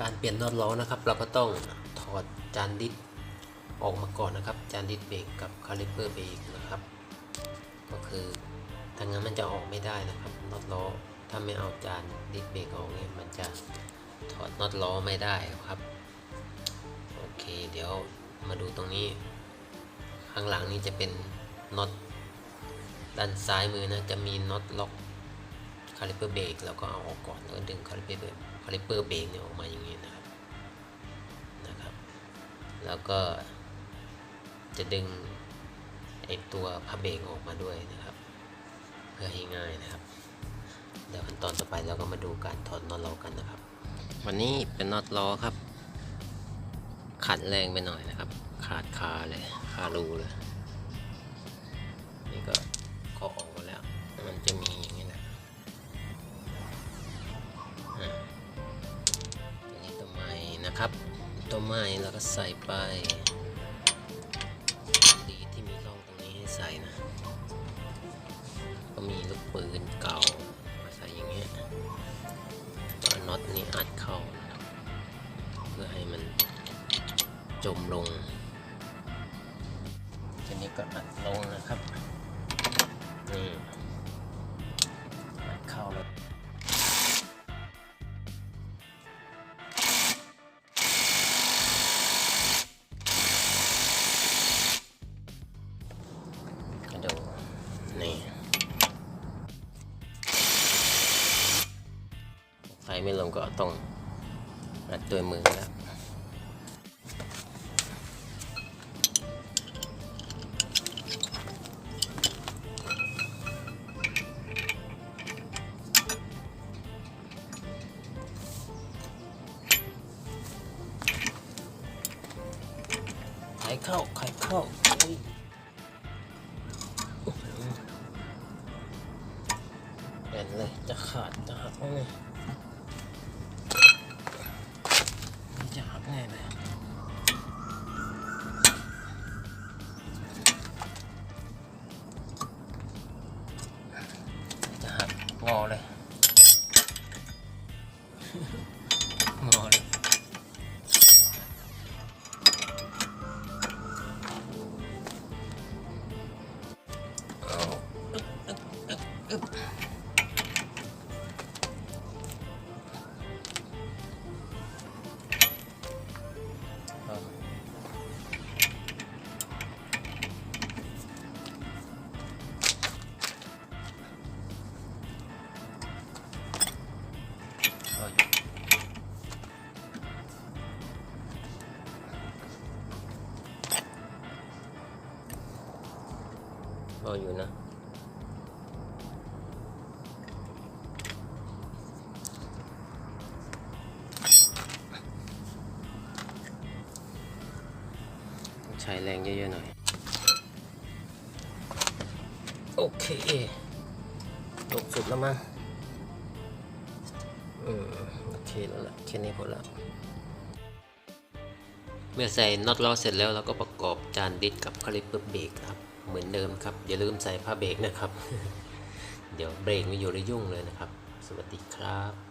การเปลี่ยนน็อตล้อนะครับ เราก็ต้องถอดจานดิสออกมาก่อนนะครับ จานดิสเบรกกับคาลิเปอร์เบรกนะครับ ก็คือถ้างั้นมันจะออกไม่ได้นะครับน็อตล้อถ้าไม่เอาจานดิสเบรกออกเนี่ยมันจะถอดน็อตล้อไม่ได้ครับโอเค เดี๋ยวมาดูตรงนี้ ข้างหลังนี้จะเป็นน็อตด้านซ้ายมือนะจะมีน็อตล็อก คาลิเปอร์เบรกแล้วก็เอาออกก่อนแล้วดึงคาลิเปอร์เบรกคาลิเปอร์เบรกเนี่ยออกมาอย่างนี้นะครับนะครับ แล้วก็จะดึงไอตัวพับเบรกออกมาด้วยนะครับ เพื่อให้ง่ายนะครับเดี๋ยวขั้นตอนต่อไปเราก็มาดูการถอดน็อตล้อกันนะครับ วันนี้เป็นน็อตล้อครับขัดแรงไปหน่อยนะครับ ขาดคาเลยคารูเลยนี่ก็เคาะออกมาแล้ว มันจะมี ครับตัวไม้แล้วก็ใส่ไปดีที่มีร่องตรงนี้ให้ใส่นะ ก็มีลูกปืนเก่ามาใส่อย่างเงี้ยก็น็อตนี้อัดเข้า เพื่อให้มันจมลงทีนี้ก็อัดลงนะครับนี่ ไฟไม่ลงก็ต้องอัดด้วยมือแล้วไข่เข้า ไข่เข้าอุ๊ยเห็นเลย จะขาด จะหักเลย จะหักแน่เลยจะ เอาอยู่นะ ใช้แรงเยอะๆหน่อย โอเคลงสุดแล้วมั้งอืมโอเคแล้วล่ะแค่นี้พอแล้วเมื่อใส่น็อตล้อเสร็จแล้วเราก็ประกอบจานดิสกับคาลิปเปอร์เบรกครับ เหมือนเดิมครับ อย่าลืมใส่ผ้าเบรกนะครับ เดี๋ยวเบรกไม่อยู่ระยุ่งเลยนะครับ สวัสดีครับ